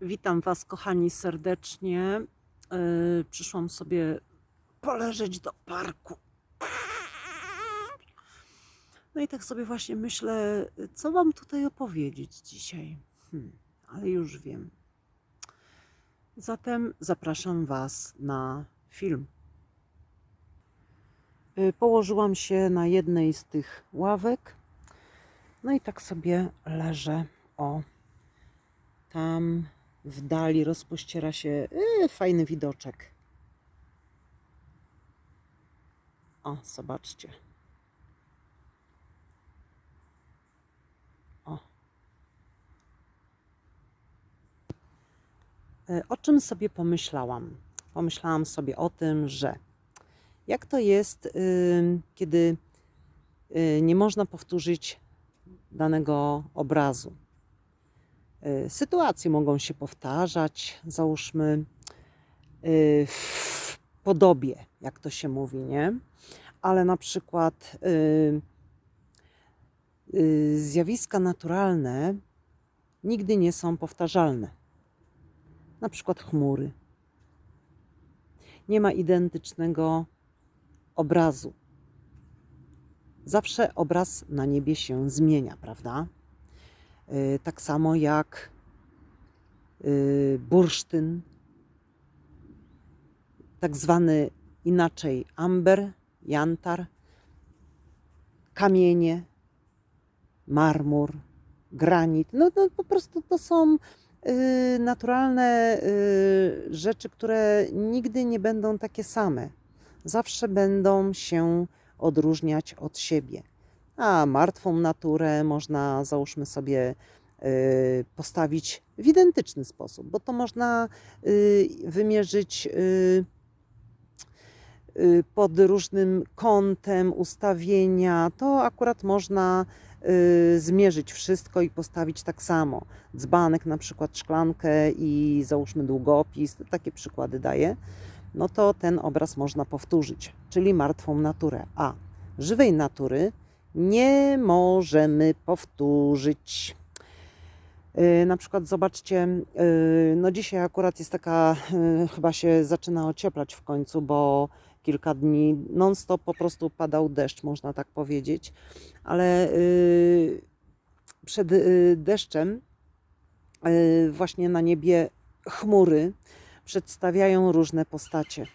Witam Was, kochani, serdecznie. Yy, przyszłam sobie poleżeć do parku. No i tak sobie właśnie myślę, co Wam tutaj opowiedzieć dzisiaj. Hmm, ale już wiem. Zatem zapraszam Was na film. Yy, Położyłam się na jednej z tych ławek. No i tak sobie leżę. O, tam w dali rozpościera się yy, fajny widoczek. O, zobaczcie. O. E, O czym sobie pomyślałam? Pomyślałam sobie o tym, że jak to jest, yy, kiedy yy, nie można powtórzyć danego obrazu. Y, Sytuacje mogą się powtarzać, załóżmy y, w podobie, jak to się mówi, nie? Ale na przykład y, zjawiska naturalne nigdy nie są powtarzalne. Na przykład chmury. Nie ma identycznego obrazu. Zawsze obraz na niebie się zmienia, prawda? Y, Tak samo jak y, bursztyn, tak zwany inaczej amber, jantar, kamienie, marmur, granit. No, no po prostu to są y, naturalne rzeczy, które nigdy nie będą takie same. Zawsze będą się odróżniać od siebie. A martwą naturę można, załóżmy sobie, y, postawić w identyczny sposób, bo to można y, wymierzyć y, pod różnym kątem ustawienia. To akurat można zmierzyć wszystko i postawić tak samo. Dzbanek, na przykład szklankę i załóżmy długopis, takie przykłady daję. No to ten obraz można powtórzyć, czyli martwą naturę. A żywej natury nie możemy powtórzyć. Yy, Na przykład zobaczcie, yy, no dzisiaj akurat jest taka, yy, chyba się zaczyna ocieplać w końcu, bo kilka dni non-stop po prostu padał deszcz, można tak powiedzieć, ale przed deszczem właśnie na niebie chmury przedstawiają różne postacie.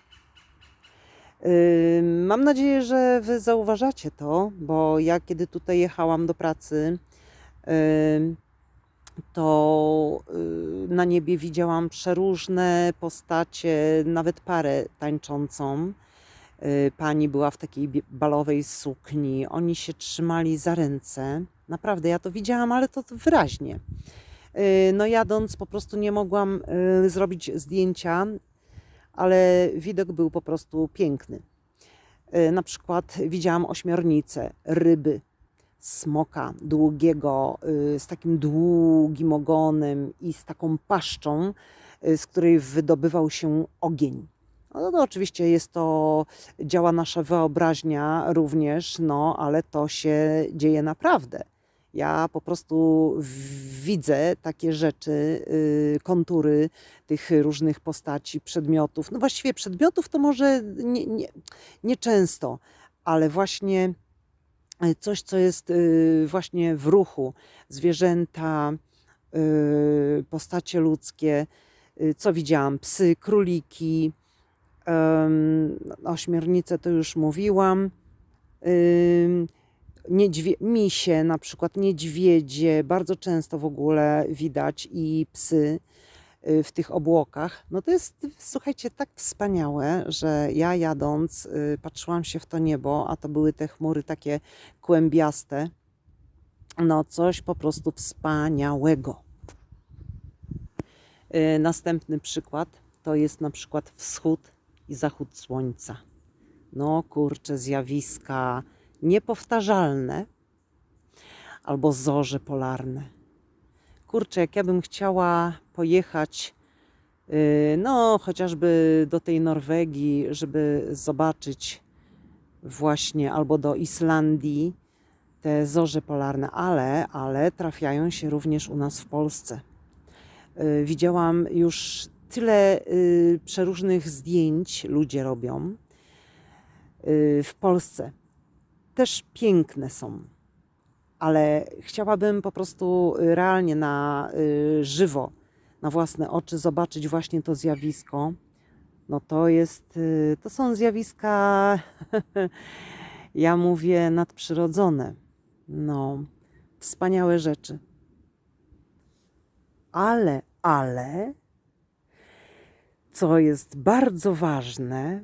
Mam nadzieję, że Wy zauważacie to, bo ja kiedy tutaj jechałam do pracy, to yy, na niebie widziałam przeróżne postacie, nawet parę tańczącą. Yy, Pani była w takiej balowej sukni, oni się trzymali za ręce. Naprawdę, ja to widziałam, ale to wyraźnie. Yy, No jadąc po prostu nie mogłam zrobić zdjęcia, ale widok był po prostu piękny. Y, Na przykład widziałam ośmiornicę, ryby, smoka długiego, y, z takim długim ogonem i z taką paszczą, y, z której wydobywał się ogień. No to oczywiście jest to, działa nasza wyobraźnia również, no ale to się dzieje naprawdę. Ja po prostu widzę takie rzeczy, y, kontury tych różnych postaci, przedmiotów. No właściwie przedmiotów to może nie, nie, nie często, ale właśnie y, coś, co jest y, właśnie w ruchu. Zwierzęta, postacie ludzkie. Co widziałam? Psy, króliki, em, ośmiornice to już mówiłam. Niedźwie, misie, na przykład niedźwiedzie, bardzo często w ogóle widać i psy y, w tych obłokach. No to jest, słuchajcie, tak wspaniałe, że ja jadąc y, patrzyłam się w to niebo, a to były te chmury takie kłębiaste. No coś po prostu wspaniałego. Y, Następny przykład to jest na przykład wschód i zachód słońca. No kurcze, zjawiska niepowtarzalne albo zorze polarne. Kurczę, jak ja bym chciała pojechać, yy, no chociażby do tej Norwegii, żeby zobaczyć właśnie, albo do Islandii te zorze polarne, ale, ale trafiają się również u nas w Polsce. Y, Widziałam już tyle y, przeróżnych zdjęć ludzie robią y, w Polsce. Też piękne są, ale chciałabym po prostu y, realnie na y, żywo, na własne oczy zobaczyć właśnie to zjawisko. No to jest, y, to są zjawiska, ja mówię, nadprzyrodzone. No, wspaniałe rzeczy. Ale, ale, co jest bardzo ważne,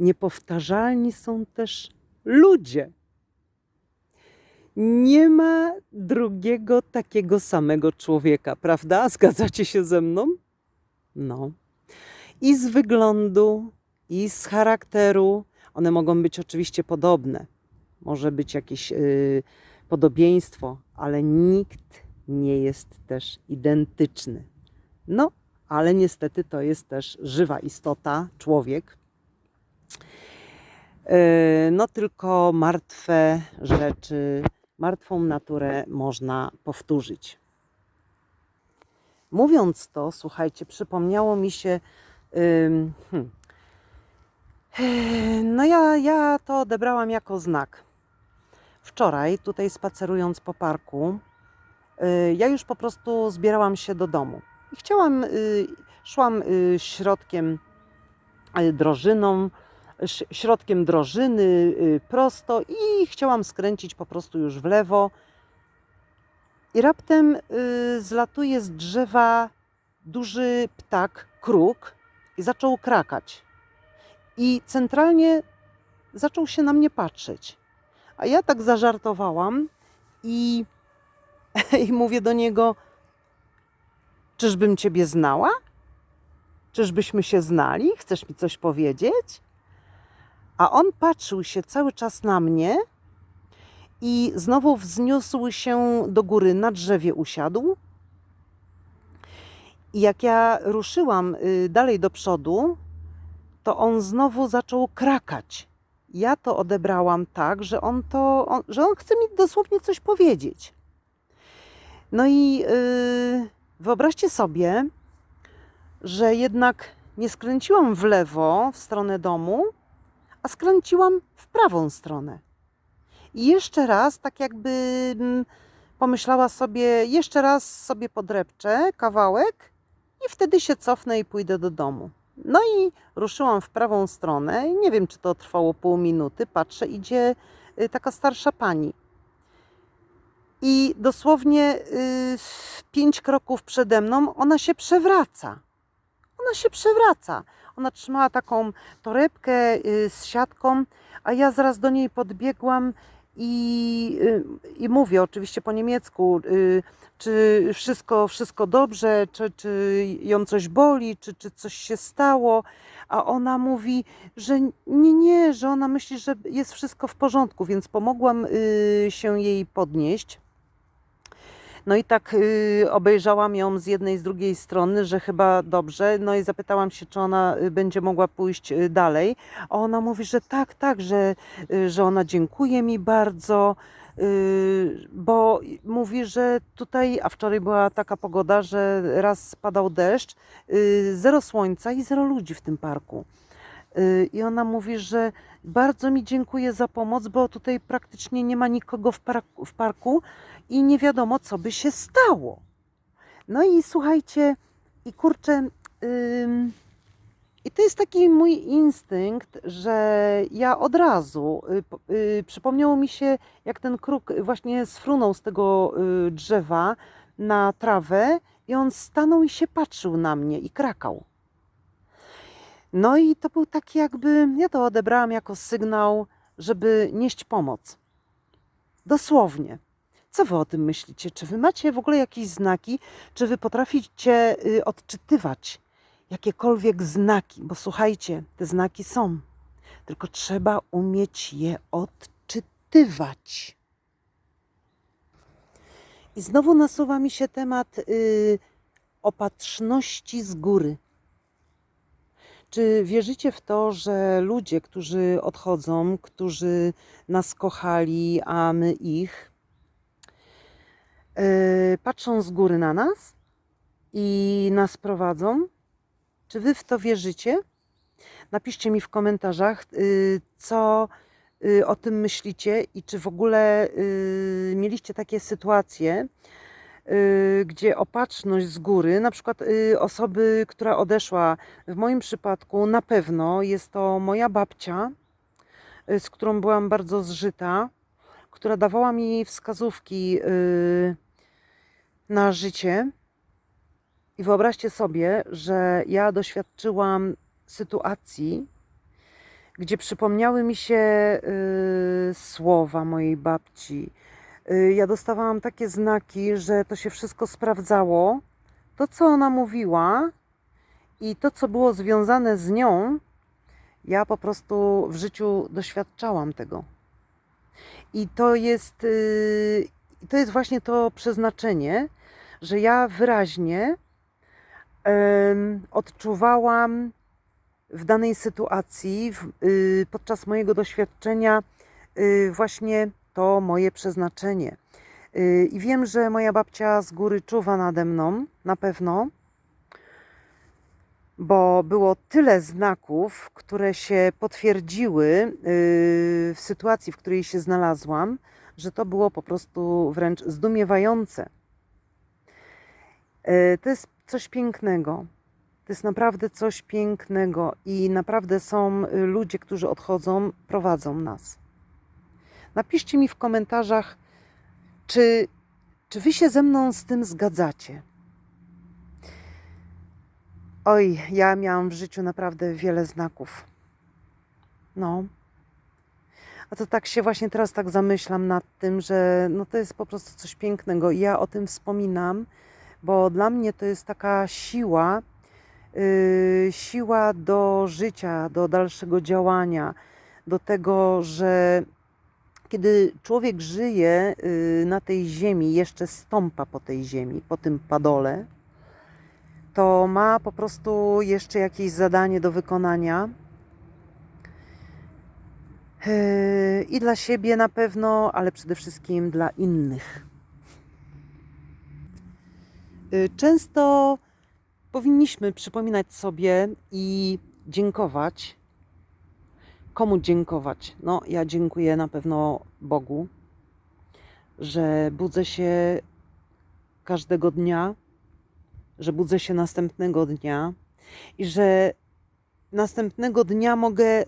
niepowtarzalni są też ludzie. Nie ma drugiego takiego samego człowieka, prawda? Zgadzacie się ze mną? No. I z wyglądu, i z charakteru. One mogą być oczywiście podobne. Może być jakieś y, podobieństwo, ale nikt nie jest też identyczny. No, ale niestety to jest też żywa istota, człowiek. Yy, No, tylko martwe rzeczy, martwą naturę można powtórzyć. Mówiąc to, słuchajcie, przypomniało mi się. hmm, Yy, No, ja, ja to odebrałam jako znak. Wczoraj, tutaj spacerując po parku, yy, ja już po prostu zbierałam się do domu. I chciałam, szłam środkiem drożyną, środkiem drożyny yy, prosto i chciałam skręcić po prostu już w lewo. I raptem yy, zlatuje z drzewa duży ptak, kruk i zaczął krakać. I centralnie zaczął się na mnie patrzeć. A ja tak zażartowałam i, i mówię do niego: Czyżbym ciebie znała? Czyżbyśmy się znali? Chcesz mi coś powiedzieć? A on patrzył się cały czas na mnie i znowu wzniósł się do góry, na drzewie usiadł. I jak ja ruszyłam y, dalej do przodu, to on znowu zaczął krakać. Ja to odebrałam tak, że on to, on, że on chce mi dosłownie coś powiedzieć. No i yy, wyobraźcie sobie, że jednak nie skręciłam w lewo w stronę domu, a skręciłam w prawą stronę. I jeszcze raz, tak jakby mm, pomyślała sobie, jeszcze raz sobie podrepczę kawałek i wtedy się cofnę i pójdę do domu. No i ruszyłam w prawą stronę. Nie wiem, czy to trwało pół minuty. Patrzę, idzie y, taka starsza pani. I dosłownie y, pięć kroków przede mną ona się przewraca. Ona się przewraca. Ona trzymała taką torebkę y, z siatką, a ja zaraz do niej podbiegłam i, y, i mówię oczywiście po niemiecku, y, czy wszystko, wszystko dobrze, czy, czy ją coś boli, czy, czy coś się stało. A ona mówi, że nie, nie, że ona myśli, że jest wszystko w porządku, więc pomogłam się jej podnieść. No i tak y, obejrzałam ją z jednej, z drugiej strony, że chyba dobrze. No i zapytałam się, czy ona y, będzie mogła pójść y, dalej. A ona mówi, że tak, tak, że, y, że ona dziękuje mi bardzo, bo mówi, że tutaj, a wczoraj była taka pogoda, że raz spadał deszcz, zero słońca i zero ludzi w tym parku. I ona mówi, że bardzo mi dziękuję za pomoc, bo tutaj praktycznie nie ma nikogo w parku, w parku i nie wiadomo, co by się stało. No i słuchajcie, i kurczę, i to jest taki mój instynkt, że ja od razu y, y, przypomniało mi się, jak ten kruk właśnie sfrunął z tego y, drzewa na trawę i on stanął i się patrzył na mnie i krakał. No i to był taki jakby, ja to odebrałam jako sygnał, żeby nieść pomoc. Dosłownie. Co wy o tym myślicie? Czy wy macie w ogóle jakieś znaki? Czy wy potraficie y, odczytywać jakiekolwiek znaki? Bo słuchajcie, te znaki są, tylko trzeba umieć je odczytywać. I znowu nasuwa mi się temat y, opatrzności z góry. Czy wierzycie w to, że ludzie, którzy odchodzą, którzy nas kochali, a my ich, yy, patrzą z góry na nas i nas prowadzą. Czy wy w to wierzycie? Napiszcie mi w komentarzach, y, co y, o tym myślicie i czy w ogóle mieliście takie sytuacje, gdzie opatrzność z góry, na przykład osoby, która odeszła, w moim przypadku na pewno jest to moja babcia, z którą byłam bardzo zżyta, która dawała mi wskazówki na życie. I wyobraźcie sobie, że ja doświadczyłam sytuacji, gdzie przypomniały mi się y, słowa mojej babci. Y, ja dostawałam takie znaki, że to się wszystko sprawdzało. To, co ona mówiła i to, co było związane z nią, ja po prostu w życiu doświadczałam tego. I to jest, y, to jest właśnie to przeznaczenie, że ja wyraźnie odczuwałam w danej sytuacji, y, podczas mojego doświadczenia, y, właśnie to moje przeznaczenie. Y, I wiem, że moja babcia z góry czuwa nade mną, na pewno, bo było tyle znaków, które się potwierdziły w sytuacji, w której się znalazłam, że to było po prostu wręcz zdumiewające. Y, To jest coś pięknego. To jest naprawdę coś pięknego i naprawdę są y, ludzie, którzy odchodzą, prowadzą nas. Napiszcie mi w komentarzach, czy, czy wy się ze mną z tym zgadzacie. Oj, ja miałam w życiu naprawdę wiele znaków. No. A to tak się właśnie teraz tak zamyślam nad tym, że no to jest po prostu coś pięknego. I ja o tym wspominam, bo dla mnie to jest taka siła, yy, siła do życia, do dalszego działania, do tego, że kiedy człowiek żyje yy, na tej ziemi, jeszcze stąpa po tej ziemi, po tym padole, to ma po prostu jeszcze jakieś zadanie do wykonania. Yy, I dla siebie na pewno, ale przede wszystkim dla innych. Yy, Często powinniśmy przypominać sobie i dziękować. Komu dziękować? No, ja dziękuję na pewno Bogu, że budzę się każdego dnia, że budzę się następnego dnia i że następnego dnia mogę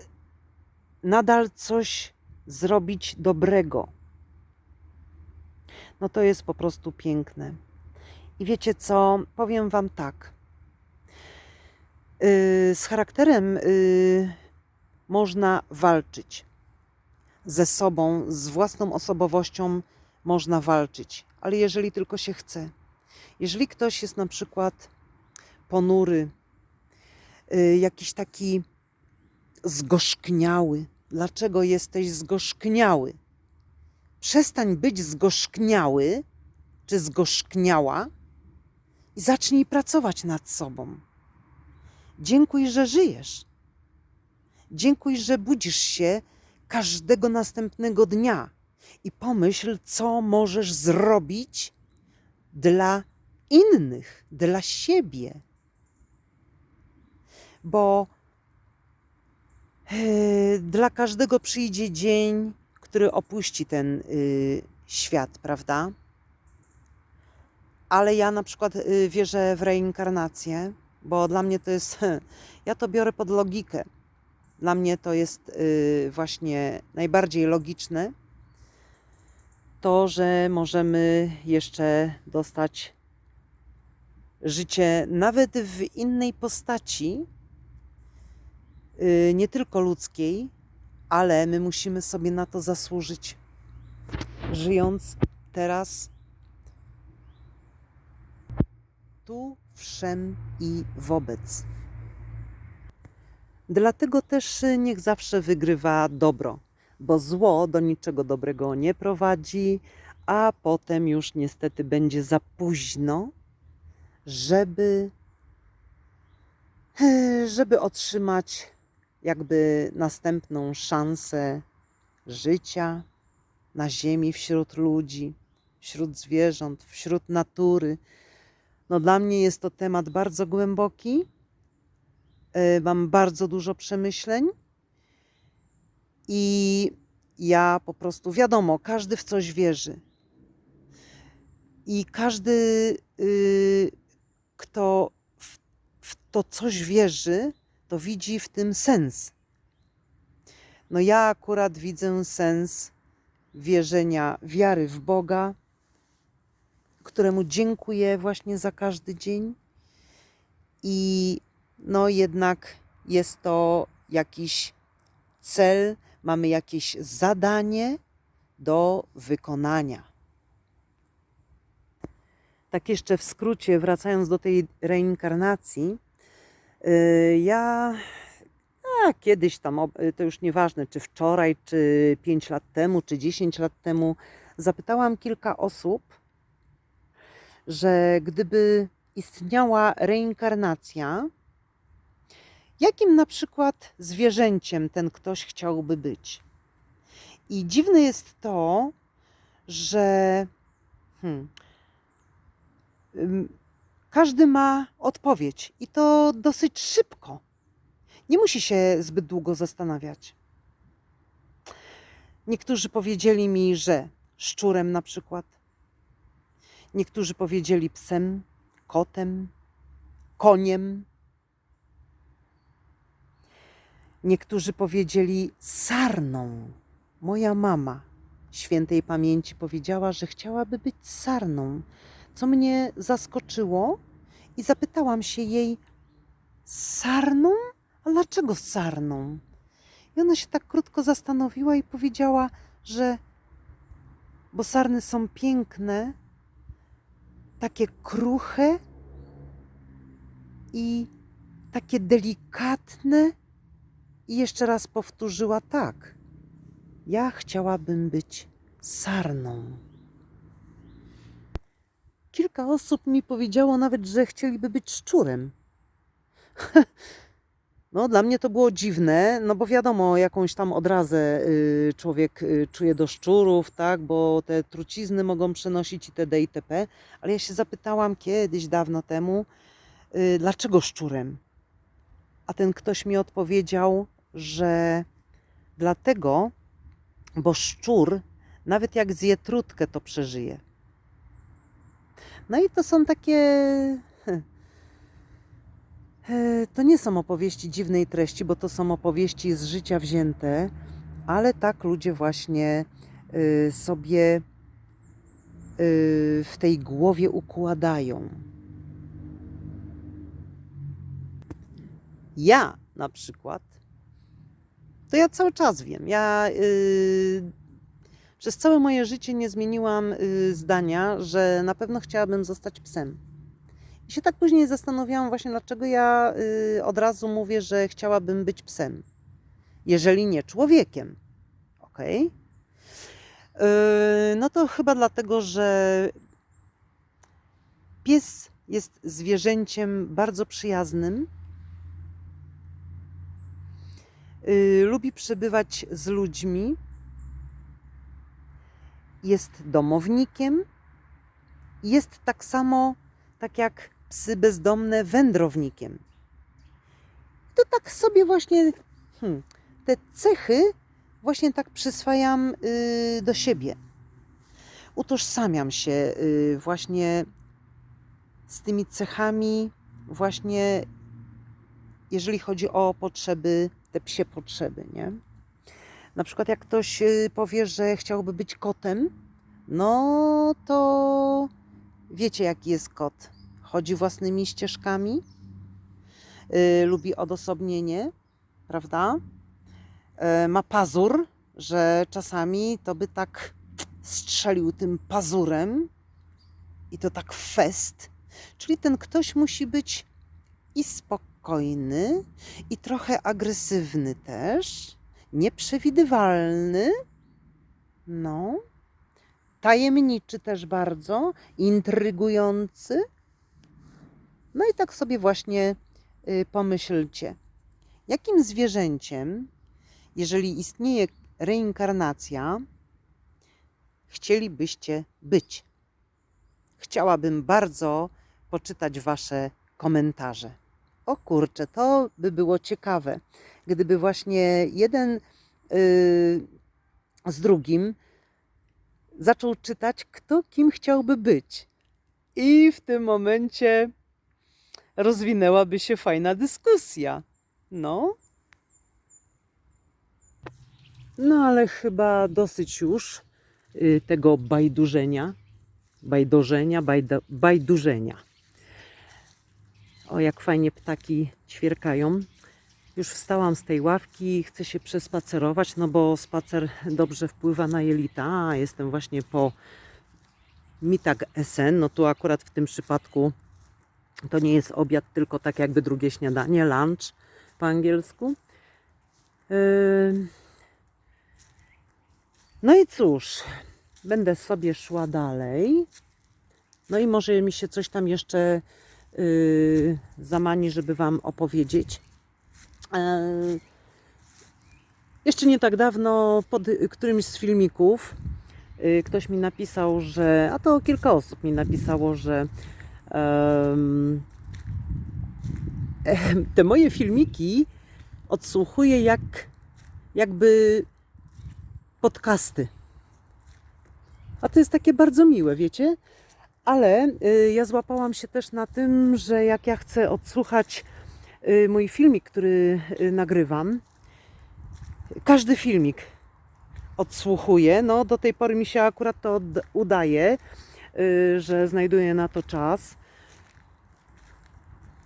nadal coś zrobić dobrego. No to jest po prostu piękne. I wiecie co? Powiem Wam tak. Yy, z charakterem yy, można walczyć. Ze sobą, z własną osobowością można walczyć, ale jeżeli tylko się chce. Jeżeli ktoś jest na przykład ponury, yy, jakiś taki zgorzkniały, dlaczego jesteś zgorzkniały? Przestań być zgorzkniały czy zgorzkniała zacznij pracować nad sobą. Dziękuj, że żyjesz. Dziękuj, że budzisz się każdego następnego dnia i pomyśl, co możesz zrobić dla innych, dla siebie. Bo e, dla każdego przyjdzie dzień, który opuści ten y, świat, prawda? Ale ja na przykład y, wierzę w reinkarnację, bo dla mnie to jest, ja to biorę pod logikę. Dla mnie to jest y, właśnie najbardziej logiczne, to, że możemy jeszcze dostać życie nawet w innej postaci, y, nie tylko ludzkiej, ale my musimy sobie na to zasłużyć. Żyjąc teraz, tu, wszem i wobec. Dlatego też niech zawsze wygrywa dobro, bo zło do niczego dobrego nie prowadzi, a potem już niestety będzie za późno, żeby, żeby otrzymać jakby następną szansę życia na ziemi wśród ludzi, wśród zwierząt, wśród natury, No, dla mnie jest to temat bardzo głęboki. E, Mam bardzo dużo przemyśleń. I ja po prostu, wiadomo, każdy w coś wierzy. I każdy, y, kto w, w to coś wierzy, to widzi w tym sens. No ja akurat widzę sens wierzenia, wiary w Boga, któremu dziękuję właśnie za każdy dzień. I no jednak jest to jakiś cel, mamy jakieś zadanie do wykonania. Tak jeszcze w skrócie, wracając do tej reinkarnacji, yy, ja a, kiedyś tam, to już nieważne, czy wczoraj, czy 5 lat temu, czy 10 lat temu, zapytałam kilka osób, że gdyby istniała reinkarnacja, jakim na przykład zwierzęciem ten ktoś chciałby być? I dziwne jest to, że hmm, każdy ma odpowiedź i to dosyć szybko. Nie musi się zbyt długo zastanawiać. Niektórzy powiedzieli mi, że szczurem na przykład. Niektórzy powiedzieli psem, kotem, koniem. Niektórzy powiedzieli sarną. Moja mama świętej pamięci powiedziała, że chciałaby być sarną, co mnie zaskoczyło i zapytałam się jej: Sarną? A dlaczego sarną? I ona się tak krótko zastanowiła i powiedziała, że bo sarny są piękne, takie kruche i takie delikatne. I jeszcze raz powtórzyła tak. Ja chciałabym być sarną. Kilka osób mi powiedziało nawet, że chcieliby być szczurem. No, dla mnie to było dziwne, no bo wiadomo, jakąś tam odrazę y, człowiek y, czuje do szczurów, tak, bo te trucizny mogą przenosić itd. itp. Ale ja się zapytałam kiedyś, dawno temu, y, dlaczego szczurem? A ten ktoś mi odpowiedział, że dlatego, bo szczur, nawet jak zje trutkę, to przeżyje. No i to są takie To nie są opowieści dziwnej treści, bo to są opowieści z życia wzięte, ale tak ludzie właśnie y, sobie y, w tej głowie układają. Ja na przykład, to ja cały czas wiem. Ja y, przez całe moje życie nie zmieniłam y, zdania, że na pewno chciałabym zostać psem. I się tak później zastanawiałam właśnie, dlaczego ja y, od razu mówię, że chciałabym być psem, jeżeli nie człowiekiem. Ok? Yy, no to chyba dlatego, że pies jest zwierzęciem bardzo przyjaznym. Yy, lubi przebywać z ludźmi. Jest domownikiem. Jest tak samo, tak jak psy bezdomne, wędrownikiem. To tak sobie właśnie hmm, te cechy właśnie tak przyswajam y, do siebie. Utożsamiam się y, właśnie z tymi cechami, właśnie jeżeli chodzi o potrzeby, te psie potrzeby, nie? Na przykład jak ktoś y, powie, że chciałby być kotem, no to wiecie jaki jest kot chodzi własnymi ścieżkami, yy, lubi odosobnienie, prawda? Yy, ma pazur, że czasami to by tak strzelił tym pazurem i to tak fest. Czyli ten ktoś musi być i spokojny, i trochę agresywny też, nieprzewidywalny, no, tajemniczy też bardzo, intrygujący. No i tak sobie właśnie y, pomyślcie, jakim zwierzęciem, jeżeli istnieje reinkarnacja, chcielibyście być? Chciałabym bardzo poczytać Wasze komentarze. O kurczę, to by było ciekawe, gdyby właśnie jeden yy, z drugim zaczął czytać, kto kim chciałby być. I w tym momencie rozwinęłaby się fajna dyskusja. No. No ale chyba dosyć już y, tego bajdurzenia, bajdożenia, bajda, bajdurzenia. O, jak fajnie ptaki ćwierkają. Już wstałam z tej ławki, chcę się przespacerować, no bo spacer dobrze wpływa na jelita. A jestem właśnie po Mitag SN. No tu akurat w tym przypadku to nie jest obiad, tylko tak jakby drugie śniadanie, lunch po angielsku. Yy, No i cóż, będę sobie szła dalej. No i może mi się coś tam jeszcze yy, zamani, żeby Wam opowiedzieć. Yy, Jeszcze nie tak dawno pod którymś z filmików ktoś mi napisał, że, a to kilka osób mi napisało, że te moje filmiki odsłuchuję jak jakby podcasty. A to jest takie bardzo miłe, wiecie? Ale y, ja złapałam się też na tym, że jak ja chcę odsłuchać y, mój filmik, który y, nagrywam, każdy filmik odsłuchuję. No, do tej pory mi się akurat to udaje, że znajduję na to czas.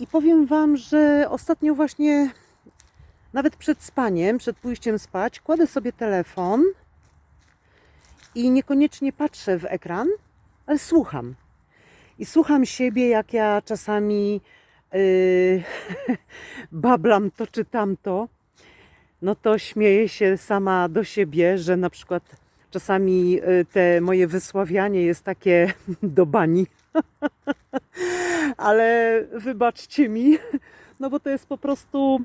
I powiem Wam, że ostatnio właśnie, nawet przed spaniem, przed pójściem spać, kładę sobie telefon i niekoniecznie patrzę w ekran, ale słucham. I słucham siebie, jak ja czasami yy, bablam to czy tamto. No to śmieję się sama do siebie, że na przykład czasami y, te moje wysławianie jest takie do bani. Ale wybaczcie mi, no bo to jest po prostu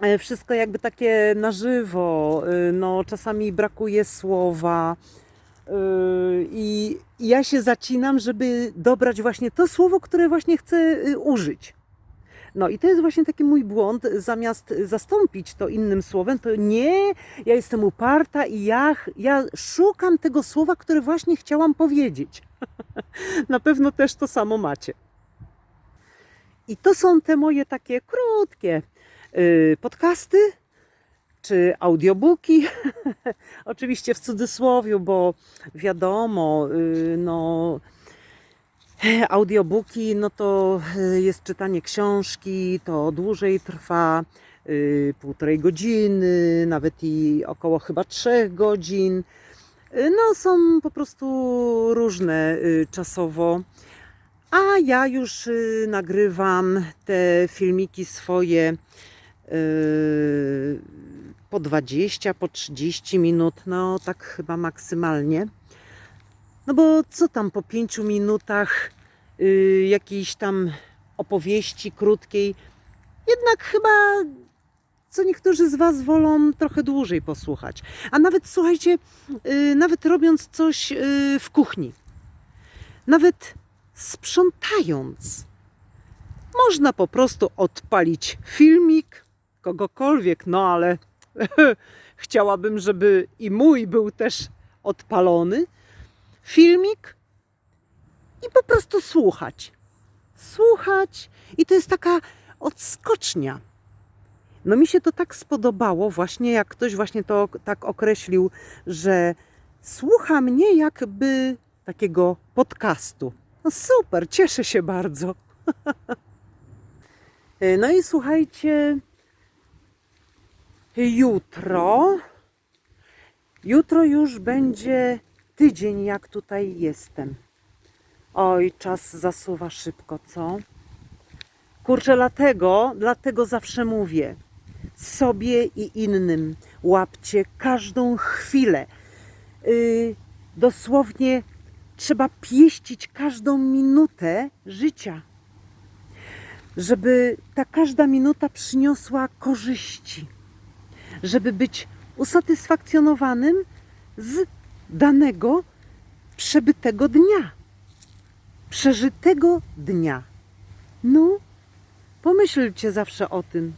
e, wszystko jakby takie na żywo. Y, No, czasami brakuje słowa. y, I ja się zacinam, żeby dobrać właśnie to słowo, które właśnie chcę użyć. No i to jest właśnie taki mój błąd. Zamiast zastąpić to innym słowem, to nie, ja jestem uparta i ja, ja szukam tego słowa, które właśnie chciałam powiedzieć. Na pewno też to samo macie. I to są te moje takie krótkie y, podcasty czy audiobooki. Oczywiście w cudzysłowie, bo wiadomo, y, no audiobooki, no to y, jest czytanie książki, to dłużej trwa, y, półtorej godziny, nawet i około chyba trzech godzin. Y, No, są po prostu różne czasowo. A ja już nagrywam te filmiki swoje po 20, po 30 minut, no tak chyba maksymalnie. No bo co tam po 5 minutach y, jakiejś tam opowieści krótkiej, jednak chyba co niektórzy z Was wolą trochę dłużej posłuchać. A nawet słuchajcie, y, nawet robiąc coś y, w kuchni, nawet sprzątając, można po prostu odpalić filmik kogokolwiek, no ale chciałabym, żeby i mój był też odpalony. Filmik i po prostu słuchać. Słuchać i to jest taka odskocznia. No mi się to tak spodobało, właśnie jak ktoś właśnie to tak określił, że słucha mnie jakby takiego podcastu. No super, cieszę się bardzo. No i słuchajcie, jutro, jutro już będzie tydzień, jak tutaj jestem. Oj, czas zasuwa szybko, co? Kurczę, dlatego, dlatego zawsze mówię sobie i innym, łapcie każdą chwilę. Yy, dosłownie trzeba pieścić każdą minutę życia, żeby ta każda minuta przyniosła korzyści, żeby być usatysfakcjonowanym z danego przebytego dnia, przeżytego dnia. No, pomyślcie zawsze o tym,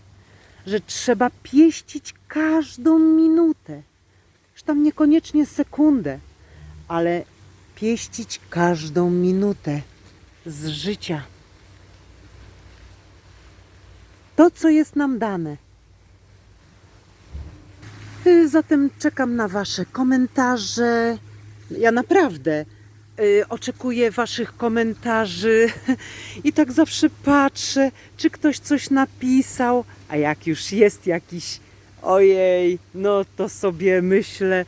że trzeba pieścić każdą minutę. Już tam niekoniecznie sekundę, ale pieścić każdą minutę z życia. To, co jest nam dane. Y, Zatem czekam na Wasze komentarze. Ja naprawdę oczekuję Waszych komentarzy i tak zawsze patrzę, czy ktoś coś napisał, a jak już jest jakiś ojej, no to sobie myślę,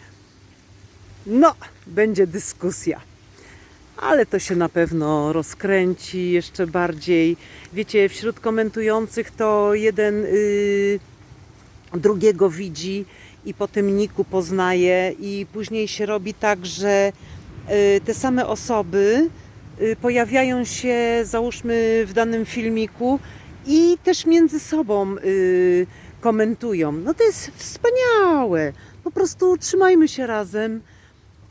no, będzie dyskusja. Ale to się na pewno rozkręci jeszcze bardziej. Wiecie, wśród komentujących to jeden y, drugiego widzi i po tym niku poznaje, i później się robi tak, że y, te same osoby y, pojawiają się, załóżmy, w danym filmiku i też między sobą y, komentują. No to jest wspaniałe. Po prostu trzymajmy się razem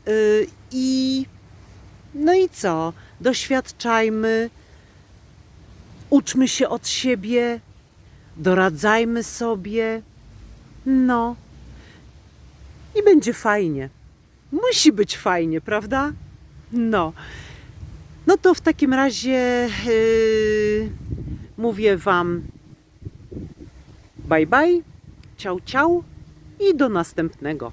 y, i no i co? Doświadczajmy, uczmy się od siebie, doradzajmy sobie. No. I będzie fajnie. Musi być fajnie, prawda? No. No to w takim razie yy, mówię Wam bye bye, ciao ciao i do następnego.